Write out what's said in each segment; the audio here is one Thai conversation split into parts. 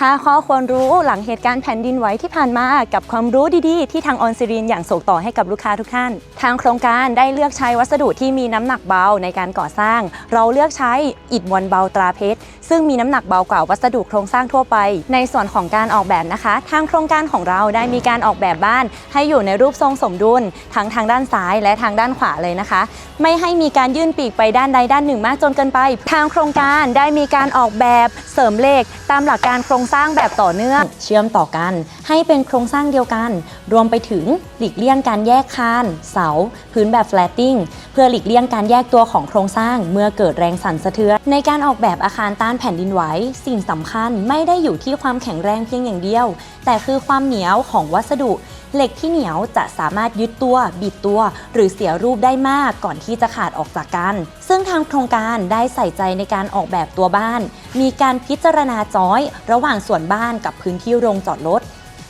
5 ข้อควรรู้หลังเหตุการณ์แผ่นดินไหวที่ผ่านมา กับความรู้ดีๆ ที่ทางออนซิรินอย่างส่งต่อให้กับลูกค้าทุกท่าน ทางโครงการได้เลือกใช้วัสดุที่มีน้ำหนักเบาในการก่อสร้าง เราเลือกใช้อิฐมวลเบาตราเพชร ซึ่งมีน้ำหนักเบากว่าวัสดุโครงสร้างทั่วไป ในส่วนของการออกแบบนะคะ ทางโครงการของเราได้มีการออกแบบบ้าน ให้อยู่ในรูปทรงสมดุล ทั้งทางด้านซ้ายและทางด้านขวาเลยนะคะ ไม่ให้มีการยื่นปีกไปด้านใดด้านหนึ่งมากจนเกินไป ทางโครงการได้มีการออกแบบเสริมเหล็กตามหลักการโครงสร้างแบบต่อเนื่องเชื่อมต่อกัน ให้เป็นโครงสร้างเดียวกัน รวมไปถึงหลีกเลี่ยงการแยกคาน เสา พื้นแบบแฟลตติ้งเพื่อหลีกเลี่ยงการแยกตัวของโครงสร้างเมื่อเกิดแรงสั่นสะเทือนในการออกแบบอาคารต้านแผ่นดินไหวสิ่งสำคัญไม่ได้อยู่ที่ความแข็งแรงเพียงอย่างเดียว แต่คือความเหนียวของวัสดุ เหล็กที่เหนียวจะสามารถยึดตัว บิดตัว หรือเสียรูปได้มากก่อนที่จะขาดออกจากกัน ซึ่งทางโครงการได้ใส่ใจในการออกแบบตัวบ้าน มีการพิจารณาจอย ระหว่างส่วนบ้านกับพื้นที่โรงจอดรถ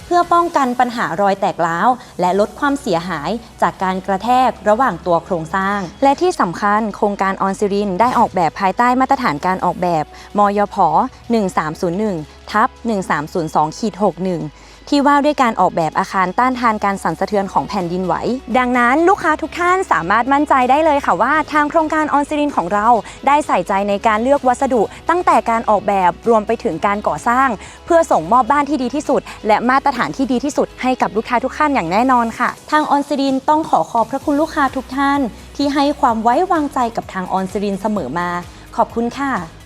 เพื่อป้องกันปัญหารอยแตกร้าว และลดความเสียหายจากการกระแทกระหว่างตัวโครงสร้าง และที่สำคัญโครงการออนซิรินได้ออกแบบภายใต้มาตรฐานการออกแบบ มยพ 1301 ทับ 1302ขีด61 ที่ว่าด้วยการออกแบบอาคารต้านทานการสั่นสะเทือนของแผ่นดินไหว ดังนั้นลูกค้าทุกท่านสามารถมั่นใจได้เลยค่ะว่า ทางโครงการออนซิรินของเราได้ใส่ใจในการเลือกวัสดุ ตั้งแต่การออกแบบรวมไปถึงการก่อสร้าง เพื่อส่งมอบบ้านที่ดีที่สุด และมาตรฐานที่ดีที่สุดให้กับลูกค้าทุกท่านอย่างแน่นอนค่ะ ทางออนซิรินต้องขอขอบพระคุณลูกค้าทุกท่าน ที่ให้ความไว้วางใจกับทางออนซิรินเสมอมา ขอบคุณค่ะ